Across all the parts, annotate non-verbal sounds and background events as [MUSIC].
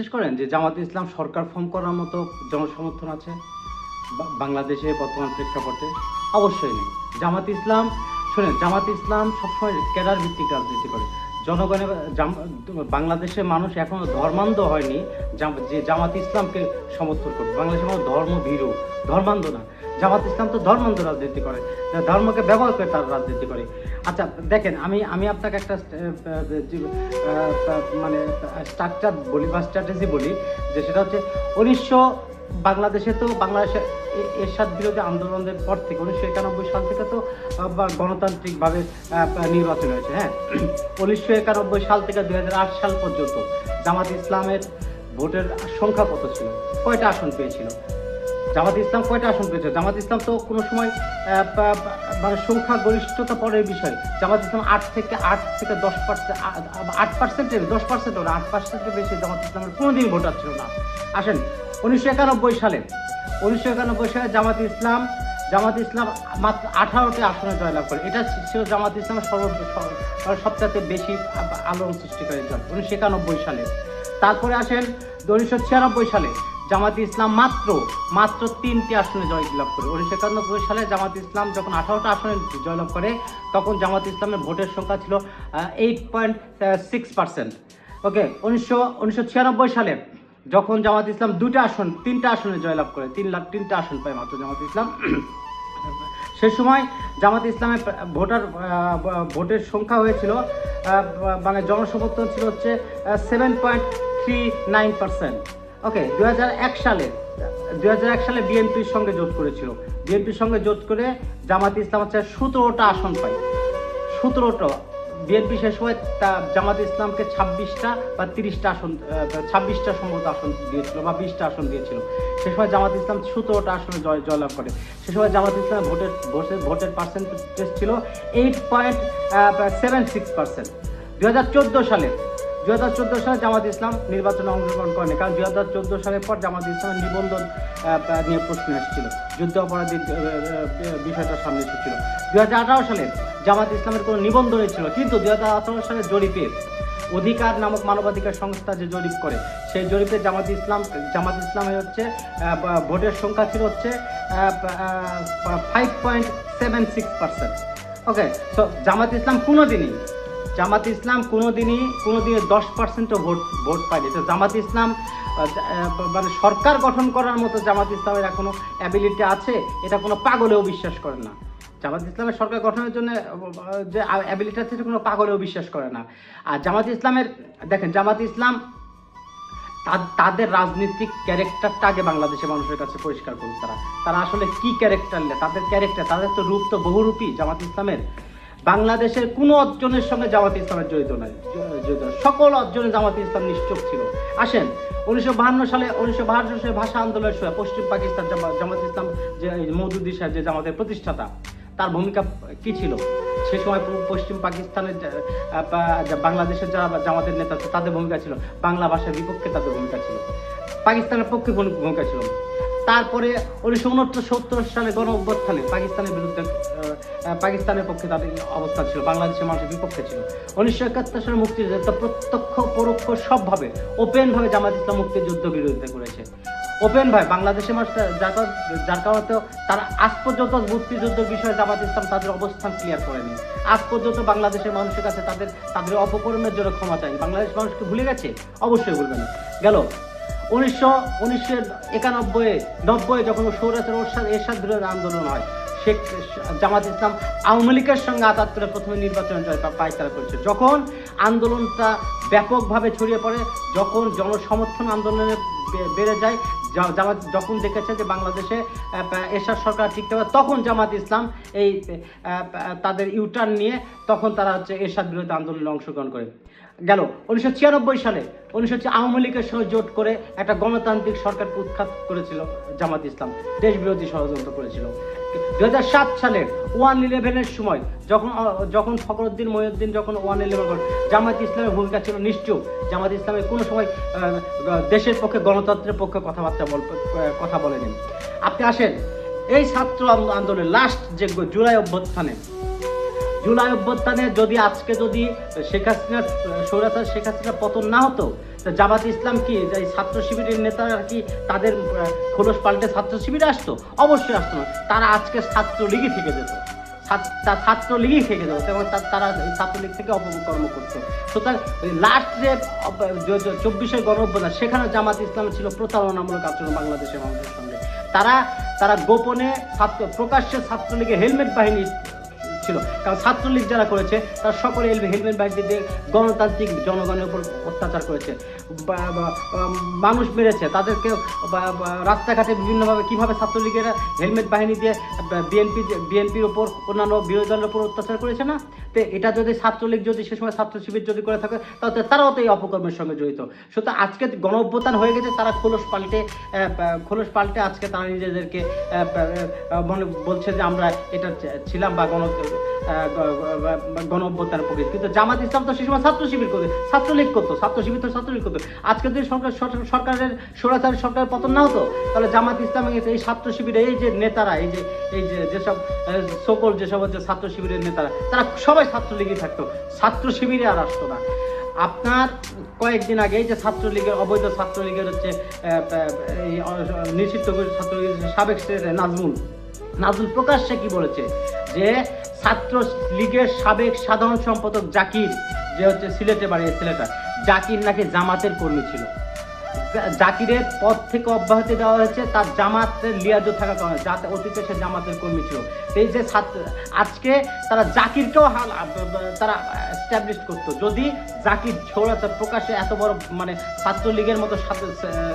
বিশ্বাস করেন যে জামাত ইসলাম সরকার ফর্ম করার মতো জনসমর্থন আছে? বাংলাদেশে বর্তমান প্রেক্ষাপটে? অবশ্যই নেই। জামাত ইসলাম, শুনেন, জামাত ইসলাম সবসময় ক্যাডার ভিত্তিক রাজনীতি করে। জনগণের বাংলাদেশের মানুষ এখনও ধর্মান্ধ হয়নি যে জামাত ইসলামকে সমর্থন করবে। বাংলাদেশের মানুষ ধর্ম ভীরু ধর্মান্ধ না। জামাত ইসলাম তো ধর্মান্ধ রাজনীতি করে ধর্মকে ব্যবহার করে তার রাজনীতি করে। আচ্ছা দেখেন, আমি আমি আপনাকে একটা মানে স্ট্রাকচার বলি বা স্ট্র্যাটেজি বলি, যে সেটা হচ্ছে উনিশশো বাংলাদেশে তো বাংলাদেশে এরশাদ বিরোধী আন্দোলনের পর থেকে উনিশশো একানব্বই সাল থেকে তো গণতান্ত্রিকভাবে নির্বাচন হয়েছে হ্যাঁ? উনিশশো একানব্বই সাল থেকে দু হাজার আট সাল পর্যন্ত জামাত ইসলামের ভোটের সংখ্যা কত ছিল? কয়টা আসন পেয়েছিল? জামাত ইসলাম কয়টা আসন পেয়েছে? জামাত ইসলাম তো কোনো সময় মানে সংখ্যা গরিষ্ঠতা পরের বিষয়। জামাত ইসলাম আট থেকে আট থেকে দশ পার্সেন্ট আট পার্সেন্টের, দশ পার্সেন্ট না আট পার্সেন্টের বেশি জামাত ইসলামের কোনোদিন ভোটার ছিল না। আসেন উনিশশো একানব্বই সালে, উনিশশো একানব্বই সালে জামাত ইসলাম জামাত ইসলাম মাত্র আঠারোটি আসনে জয়লাভ করে। এটা ছিল জামাত ইসলামের সর্ব সব- সবচাইতে বেশি আলোড়ন সৃষ্টিকারী দল উনিশশো একানব্বই সালে। তারপরে আসেন উনিশশো ছিয়ানব্বই সালে, জামাত ইসলাম মাত্র মাত্র তিনটি আসনে জয়লাভ করে। উনিশশো একানব্বই সালে জামাত ইসলাম যখন আঠারোটা আসনে জয়লাভ করে, তখন জামাত ইসলামের ভোটের সংখ্যা ছিল eight point six percent okay উনিশশো উনিশশো ছিয়ানব্বই সালে যখন জামাত ইসলাম দুটো আসন, তিনটা আসনে জয়লাভ করে, তিন লাখ তিনটা আসন পায় মাত্র জামাত ইসলাম। [CLEARS THROAT] সে সময় জামাত ইসলামের ভোটার ভোটের সংখ্যা হয়েছিল মানে জনসমর্থন ছিল হচ্ছে seven point three nine percent okay দু হাজার এক সালে দু হাজার এক সালে বিএনপির সঙ্গে জোট করেছিল। বিএনপির সঙ্গে জোট করে জামাত ইসলাম হচ্ছে সতেরোটা আসন পায়। সতেরোটা বিএনপি শেষ সময় তা জামাত ইসলামকে ছাব্বিশটা বা তিরিশটা আসন ছাব্বিশটা সম্ভবত আসন দিয়েছিল বা বিশটা আসন দিয়েছিল। সে সময় জামাত ইসলাম সতেরোটা আসনে জয়, জয়লাভ করে। সে সময় জামাত ইসলাম ভোটের ভোটের ভোটের পার্সেন্টেজ ছিল eight point seven six percent দু হাজার চোদ্দ সালে দু হাজার চোদ্দ সালে জামাত ইসলাম নির্বাচনে অংশগ্রহণ করেনি, কারণ দু হাজার চোদ্দ সালের পর জামাত ইসলামের নিবন্ধন নিয়ে প্রশ্ন এসেছিল। যুদ্ধ অপরাধীর বিষয়টা সামনে এসেছিল। দু হাজার আঠারো সালে জামাত ইসলামের কোনো নিবন্ধনই ছিল কিন্তু দু হাজার আঠারো সালে জরিপে অধিকার নামক মানবাধিকার সংস্থা যে জরিপ করে, সেই জরিপে জামাত ইসলাম, জামাত ইসলামের হচ্ছে ভোটের সংখ্যা ছিল হচ্ছে five point seven six percent okay so Jamaat Islam কোনো দিনই জামাত ইসলাম কোনোদিনই কোনোদিনই দশ পার্সেন্টও ভোট ভোট পায়নি। তো জামাত ইসলাম মানে সরকার গঠন করার মতো জামাত ইসলামের এখনও অ্যাবিলিটি আছে, এটা কোনো পাগলেও বিশ্বাস করে না। জামাত ইসলামের সরকার গঠনের জন্য যে অ্যাবিলিটি আছে সেটা কোনো পাগলেও বিশ্বাস করে না। আর জামাত ইসলামের, দেখেন, জামাত ইসলাম তাদের রাজনৈতিক ক্যারেক্টারটা আগে বাংলাদেশের মানুষের কাছে পরিষ্কার করুক তারা। তারা আসলে কি ক্যারেক্টার তাদের ক্যারেক্টার তাদের তো রূপ তো বহুরূপী জামাত ইসলামের। বাংলাদেশের কোনো অর্জনের সঙ্গে জামাত ইসলামের জড়িত নয় জড়িত। সকল অর্জনে জামাত ইসলাম নিশ্চুপ ছিল। আসেন, উনিশশো বাহান্ন সালে, উনিশশো বাহান্ন সালে ভাষা আন্দোলনের সময় পশ্চিম পাকিস্তান জামা- জামাত ইসলাম যে মৌদুদ্দি সাহেব, যে জামাতের প্রতিষ্ঠাতা, তার ভূমিকা কি ছিল? সে সময় পশ্চিম পাকিস্তানের বাংলাদেশের যারা জামাতের নেতা তাদের ভূমিকা ছিল। বাংলা ভাষার বিপক্ষে তাদের ভূমিকা ছিল। পাকিস্তানের পক্ষে ভূমি- ভূমিকা ছিল। তারপরে উনিশশো উনসত্তর সত্তর সালে গণ অভ্যুত্থানে পাকিস্তানের বিরুদ্ধে পাকিস্তানের পক্ষে তাদের অবস্থান ছিল, বাংলাদেশের মানুষের বিপক্ষে ছিল। উনিশশো একাত্তর সালে মুক্তিযুদ্ধ প্রত্যক্ষ, পরোক্ষ, সবভাবে ওপেনভাবে জামাত ইসলাম মুক্তিযুদ্ধ বিরোধিতা করেছে। ওপেন ভাই বাংলাদেশের মানুষটা যার যার কারণে তারা আজ পর্যন্ত মুক্তিযুদ্ধের বিষয়ে জামাত ইসলাম তাদের অবস্থান ক্লিয়ার করেনি। আজ পর্যন্ত বাংলাদেশের মানুষের কাছে তাদের তাদের অপকর্মের জন্য ক্ষমা চাই। বাংলাদেশ মানুষকে ভুলে গেছে? অবশ্যই ভুলবে না। গেল। উনিশশো উনিশশো একানব্বই, নব্বই যখন সৌরাচার ওরশাদ এরশাদ বিরোধী আন্দোলন হয়, শেখ জামাত ইসলাম আওয়ামী লীগের সঙ্গে আঘাত করে প্রথমে নির্বাচনে পায়তারা করেছে। যখন আন্দোলনটা ব্যাপকভাবে ছড়িয়ে পড়ে, যখন জনসমর্থন আন্দোলনে বেড়ে যায় জামাত যখন দেখেছে যে বাংলাদেশে এরশাদ সরকার টিকতে পারে তখন জামাত ইসলাম এই তাদের ইউটার্ন নিয়ে তখন তারা হচ্ছে এরশাদ বিরোধী আন্দোলনে অংশগ্রহণ করে। গেল। উনিশশো ছিয়ানব্বই সালে উনিশশো আওয়ামী লীগের সঙ্গে জোট করে একটা গণতান্ত্রিক সরকারকে উৎখাত করেছিল জামাত ইসলাম। দেশ বিরোধী ষড়যন্ত্র করেছিল। দু হাজার সাত সালের ওয়ান ইলেভেনের সময় যখন যখন ফখরুদ্দিন, মহিউদ্দিন যখন ওয়ান ইলেভেন করেন জামাত ইসলামের ভূমিকা ছিল নিশ্চয় জামাত ইসলামের কোনো সময় দেশের পক্ষে, গণতন্ত্রের পক্ষে কথাবার্তা বল কথা বলেনি। আপনি আসেন, এই ছাত্র আন্দো- আন্দোলনের লাস্ট যে জুলাই অভ্যুত্থানে জুলাই অভ্যুত্থানে যদি আজকে যদি শেখ হাসিনার সৌরাচার শেখ হাসিনার পতন না হতো, তো জামাত ইসলাম কি এই ছাত্র শিবিরের নেতারা কি তাদের খোলস পাল্টে ছাত্র শিবিরে আসতো? অবশ্যই আসতো না। তারা আজকে ছাত্রলীগই থেকে যেত। ছাত্রলীগই থেকে যেত এবং তারা ছাত্রলীগ থেকে অপকর্ম করতো। সুতরাং লাস্ট যে চব্বিশের গণ সেখানে জামাত ইসলাম ছিল প্রতারণামূলক আচরণ বাংলাদেশের মানুষের সঙ্গে তারা তারা গোপনে ছাত্র, প্রকাশ্যে ছাত্রলীগের হেলমেট বাহিনী ছিল। কারণ ছাত্রলীগ যারা করেছে, তারা সকলে হেলমেট হেলমেট বাহিনী দিয়ে গণতান্ত্রিক জনগণের উপর অত্যাচার করেছে। মানুষ মেরেছে। তাদেরকে রাস্তাঘাটে বিভিন্নভাবে কীভাবে ছাত্রলীগের হেলমেট বাহিনী দিয়ে বিএনপি বিএনপির উপর, অন্যান্য বিরোধী দলের উপর অত্যাচার করেছে না? তো এটা যদি ছাত্রলীগ যদি সে সময় ছাত্র শিবির যদি করে থাকে, তাহলে তারাও তো এই অপকর্মের সঙ্গে জড়িত। সুতরাং আজকে গণ অভ্যুত্থান হয়ে গেছে, তারা খোলস পাল্টে খোলস পাল্টে আজকে তারা নিজেদেরকে মনে বলছে যে আমরা এটা ছিলাম বা গণ গণ অভ্যুত্থানের পক্ষে কিন্তু জামাত ইসলাম তো সে সময় ছাত্র শিবির করবে ছাত্রলীগ করতো, ছাত্র শিবির তো ছাত্রলীগ করতো। আজকে যদি সরকার সরকারের সরাসরি সরকারের পতন না হতো, তাহলে জামাত ইসলাম এই ছাত্র শিবিরে এই যে নেতারা, এই যে এই যে যেসব সকল যেসব হচ্ছে ছাত্র শিবিরের নেতারা, তারা সবাই ছাত্রলীগই থাকতো। ছাত্র শিবিরে আর আসতো না। আপনার কয়েকদিন আগে যে ছাত্রলীগের, অবৈধ ছাত্রলীগের হচ্ছে নিষিদ্ধ ছাত্রলীগের সাবেক নাজমুল। নাজমুল প্রকাশ্যে কি বলেছে? যে ছাত্র লীগের সাবেক সাধারণ সম্পাদক জাকির, যে হচ্ছে সিলেটে বাড়ি সিলেটার জাকির নাকি জামাতের কর্মী ছিল। জাকিরের পদ থেকে অব্যাহতি দেওয়া হয়েছে, তার জামাতের লিয়াজু থাকার কারণে, যাতে অতীতে সে জামাতের কর্মী ছিল। এই যে ছাত্র, আজকে তারা জাকিরকেও তারা এস্টাবলিশ করতো। যদি জাকির ছোড়াতে প্রকাশে এত বড় মানে ছাত্রলীগের মতো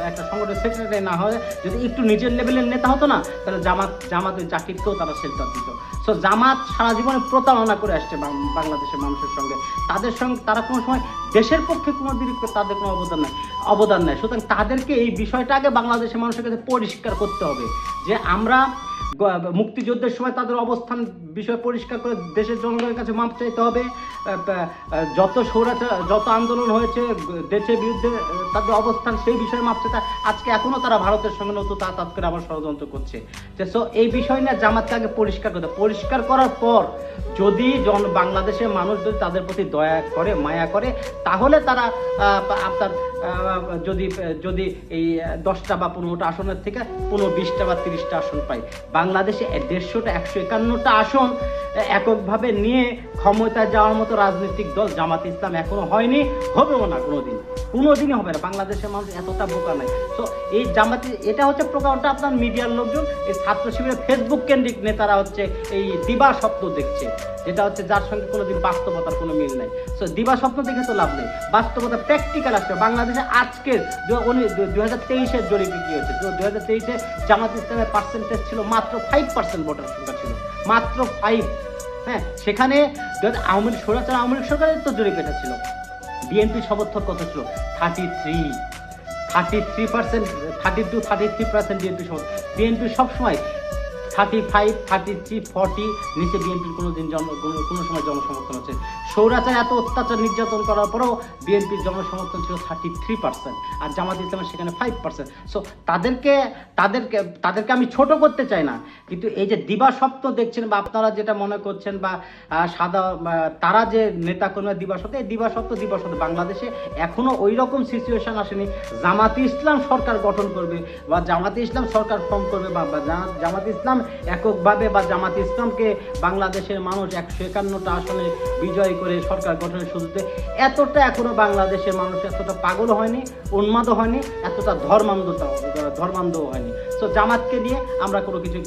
একটা সংগঠনের সেক্রেটারি না হয় যদি একটু নিজের লেভেলের নেতা হতো না, তাহলে জামাত জামাতের জাকিরকেও তারা শেল্টার দিত। সো জামাত সারা জীবনে প্রতারণা করে আসছে বাংলাদেশের মানুষের সঙ্গে। তাদের সঙ্গে, তারা কোনো সময় দেশের পক্ষে কোনো তাদের কোনো অবদান নেই অবদান নেই। সুতরাং তাদেরকে এই বিষয়টা আগে বাংলাদেশের মানুষের কাছে পরিষ্কার করতে হবে যে আমরা মুক্তিযুদ্ধের সময় তাদের অবস্থান বিষয় পরিষ্কার করে দেশের জনগণের কাছে মাপ চাইতে হবে। যত সৌরাচার যত আন্দোলন হয়েছে, দেশের বিরুদ্ধে তাদের অবস্থান সেই বিষয়ে মাপ চাইতে আজকে এখনও তারা ভারতের সঙ্গে নতুন তাতাত করে আবার ষড়যন্ত্র করছে। যে সো, এই বিষয় নিয়ে জামাতকে আগে পরিষ্কার করতে পরিষ্কার করার পর যদি জন বাংলাদেশের মানুষ যদি তাদের প্রতি দয়া করে, মায়া করে, তাহলে তারা আপনার যদি যদি এই দশটা বা পনেরোটা আসনের থেকে পনেরো, বিশটা বা তিরিশটা আসন পাই। বাংলাদেশে দেড়শোটা, একশো একান্নটা আসন এককভাবে নিয়ে ক্ষমতায় যাওয়ার মতো রাজনৈতিক দল জামাত ইসলাম এখনও হয়নি, হবেও না কোনোদিন। কোনোদিনই হবে না। বাংলাদেশের মানুষ এতটা বোকা নাই তো এই জামাতি, এটা হচ্ছে প্রকারটা আপনার মিডিয়ার লোকজন, এই ছাত্র শিবিরের ফেসবুক কেন্দ্রিক নেতারা হচ্ছে এই দিবা স্বপ্ন দেখছে, যেটা হচ্ছে যার সঙ্গে কোনোদিন বাস্তবতার কোনো মিল নাই। সো দিবা স্বপ্ন দেখে তো লাভ নেই। বাস্তবতা প্র্যাকটিক্যাল আসবে। বাংলাদেশে আজকের দুই হাজার তেইশের জরিপে কি হচ্ছে দুই হাজার তেইশে জামাত ইসলামের পার্সেন্টেজ ছিল মাত্র ফাইভ পার্সেন্ট ভোটার সংখ্যা ছিল। মাত্র ফাইভ হ্যাঁ? সেখানে দু আওয়ামী লীগ সরাচার আওয়ামী লীগ সরকারের তো জরিপ এটা ছিল। বিএনপি সমর্থক কত ছিল? Thirty three thirty three percent thirty two thirty three percent BNP সমর্থক বিএনপি সবসময় thirty five thirty three forty নিচে বিএনপির কোনো দিন জন কোনো সময় জনসমর্থন আছে সৌরাচার এত অত্যাচার, নির্যাতন করার পরেও বিএনপির জনসমর্থন ছিল থার্টি থ্রি পার্সেন্ট আর জামাত ইসলামের সেখানে ফাইভ পার্সেন্ট সো তাদেরকে তাদেরকে তাদেরকে আমি ছোট করতে চাই না। কিন্তু এই যে দিবা স্বপ্ন দেখছেন বা আপনারা যেটা মনে করছেন বা সাদা তারা যে নেতা কোনো দিবা সত্ত্বে এই দিবা সত্ত্ব দিবা বাংলাদেশে এখনও ওই রকম সিচুয়েশন আসেনি। জামাতি ইসলাম সরকার গঠন করবে বা জামাতি ইসলাম সরকার ফর্ম করবে বা জামাত ইসলাম এককভাবে বা জামাত ইসলামকে বাংলাদেশের মানুষ একশো একান্নটা আসনে বিজয় করে সরকার গঠনের শুরুতে এতটা এখনও বাংলাদেশের মানুষ এতটা পাগল হয়নি উন্মাদ হয়নি, এতটা ধর্মান্ধতা ধর্মান্ধ হয়নি। তো জামাতকে নিয়ে আমরা কোনো কিছু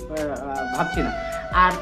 ভাবছি না। আর